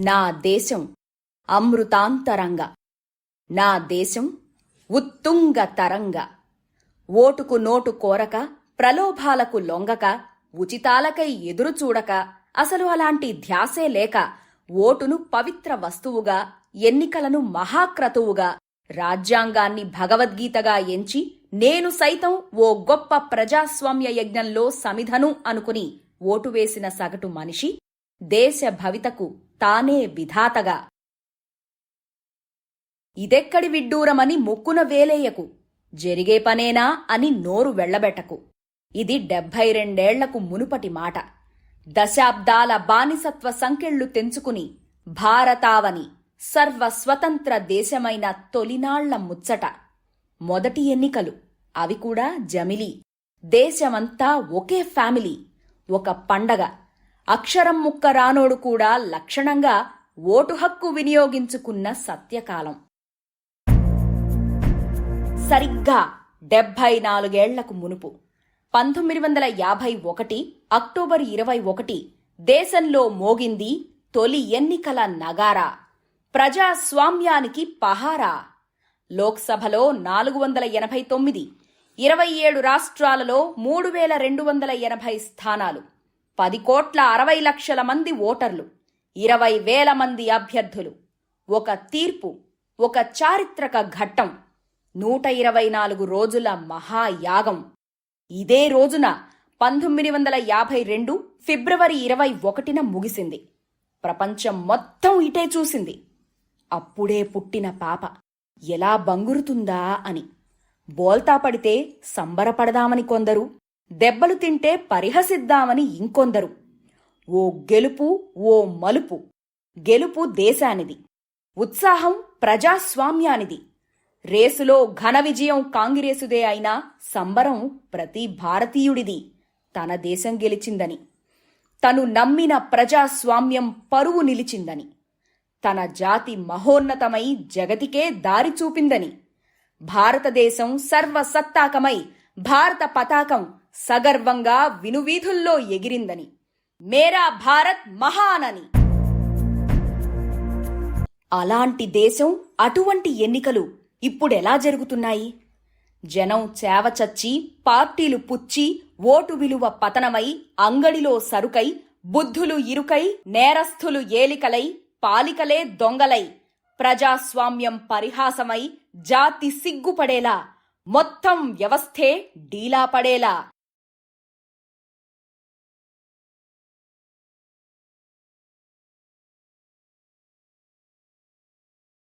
నా దేశం అమృతాంతరంగ. నా దేశం ఉత్తుంగ తరంగ ఓటుకు నోటు కోరక ప్రలోభాలకు లొంగక ఉచితాలకై ఎదురు చూడక అసలు అలాంటి ధ్యాసే లేక ఓటును పవిత్ర వస్తువుగా ఎన్నికలను మహాక్రతువుగా రాజ్యాంగాన్ని భగవద్గీతగా ఎంచి నేను సైతం ఓ గొప్ప ప్రజాస్వామ్య యజ్ఞంలో సమిధను అనుకుని ఓటు వేసిన సగటు మనిషి దేశ భవితకు తానే విధాతగా. ఇదెక్కడి విడ్డూరమని ముక్కున వేలేయకు జరిగే పనేనా అని నోరు వెళ్ళబెట్టకు. ఇది డెబ్భై రెండేళ్ళకు మునుపటి మాట. దశాబ్దాల బానిసత్వ సంకెళ్ళు తెంచుకుని భారతావని సర్వ స్వతంత్ర దేశమైన తొలినాళ్ళ ముచ్చట. మొదటి ఎన్నికలు. అవి కూడా జమిలీ. దేశమంతా ఒకే ఫ్యామిలీ. ఒక పండగ. అక్షరం ముక్క రానోడు కూడా లక్షణంగా ఓటు హక్కు వినియోగించుకున్న సత్యకాలం. సరిగ్గా డెబ్భై నాలుగేళ్ళకు మునుపు. పంతొమ్మిది వందల యాభై ఒకటి అక్టోబర్ ఇరవై ఒకటి దేశంలో మోగింది తొలి ఎన్నికల నగారా. ప్రజాస్వామ్యానికి పహారా. లోక్సభలో నాలుగు వందల ఎనభై తొమ్మిది ఇరవై ఏడు రాష్ట్రాలలో మూడు వేల రెండు వందల ఎనభై స్థానాలు. పది కోట్ల అరవై లక్షల మంది ఓటర్లు ఇరవై వేల మంది అభ్యర్థులు. ఒక తీర్పు ఒక చారిత్రక ఘట్టం నూట ఇరవై నాలుగు రోజుల మహాయాగం. ఇదే రోజున పంతొమ్మిది వందల యాభై రెండు ఫిబ్రవరి ఇరవై ఒకటిన ముగిసింది. ప్రపంచం మొత్తం ఇటే చూసింది. అప్పుడే పుట్టిన పాప. ఎలా బంగురుతుందా అని. బోల్తా పడితే సంబరపడదామని కొందరు దెబ్బలు తింటే పరిహసిద్దామని ఇంకొందరు. ఓ గెలుపు ఓ మలుపు. గెలుపు దేశానిది. ఉత్సాహం ప్రజాస్వామ్యానిది. రేసులో ఘన విజయం కాంగ్రెసుదే అయినా సంబరం ప్రతి భారతీయుడిది. తన దేశం గెలిచిందని. తను నమ్మిన ప్రజాస్వామ్యం పరువు నిలిచిందని. తన జాతి మహోన్నతమై జగతికే దారి చూపిందని. భారతదేశం సర్వసత్తాకమై భారత పతాకం సగర్వంగా వినువీధుల్లో ఎగిరిందని. మేరా భారత్ మహానని. అలాంటి దేశం అటువంటి ఎన్నికలు ఇప్పుడెలా జరుగుతున్నాయి? జనం చేవచచ్చి పార్టీలు పుచ్చి ఓటు విలువ పతనమై అంగడిలో సరుకై బుద్ధులు ఇరుకై నేరస్థులు ఏలికలై పాలికలే దొంగలై ప్రజాస్వామ్యం పరిహాసమై జాతి సిగ్గుపడేలా మొత్తం వ్యవస్థే డీలా పడేలా